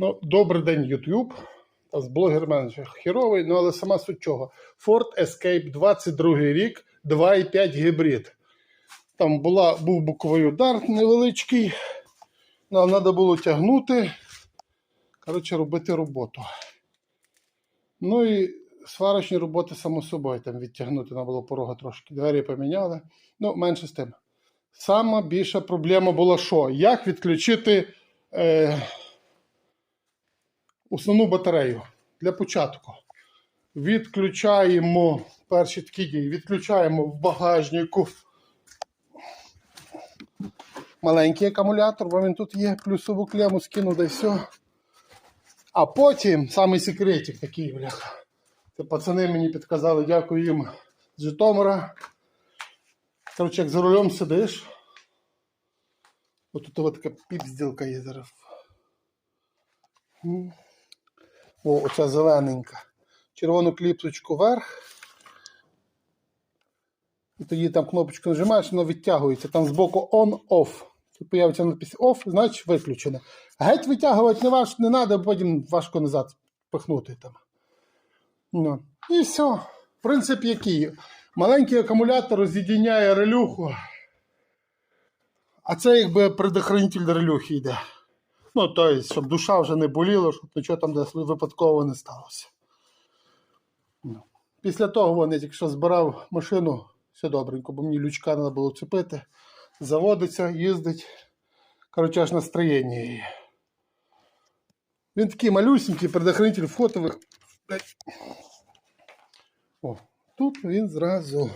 Ну, добрий день, YouTube. З блогер менеджер хіровий, ну але сама суть чого. Ford Escape 22 рік, 2,5 гібрид. Там була, був боковий удар невеличкий. Нам треба було тягнути. Коротше, робити роботу. Ну і сварочні роботи, само собою, там відтягнути треба було порога трошки. Двері поміняли. Ну, менше з тим. Сама більша проблема була що? Як відключити е, основну батарею для початку. Відключаємо перші такі дії, відключаємо в багажнику маленький акумулятор, бо він тут є, плюсову клему скину, да все. А потім самий секретик такий, бляха. Це пацани мені підказали, дякую їм з Житомира. Коротше, як за рулем сидиш. Отут от така піпзділка є зараз. О, оця зелененька. Червону кліпсочку вверх. І тоді там кнопочку нажимаєш, воно відтягується. Там збоку on-off. Тут появиться надпись off, значить виключено. Геть витягувати не, важ, не треба, потім важко назад пихнути там. Ну. І все. Принцип який? Маленький акумулятор роз'єдиняє релюху. А це якби предохранитель релюхи йде. Ну, тобто, щоб душа вже не боліла, щоб нічого там десь випадково не сталося. Ну. Після того, вон, я тільки що збирав машину, все добренько, бо мені лючка треба було цепити. Заводиться, їздить. Коротше, аж настроєння є. Він такий малюсенький, предохранитель фотових. О, тут він зразу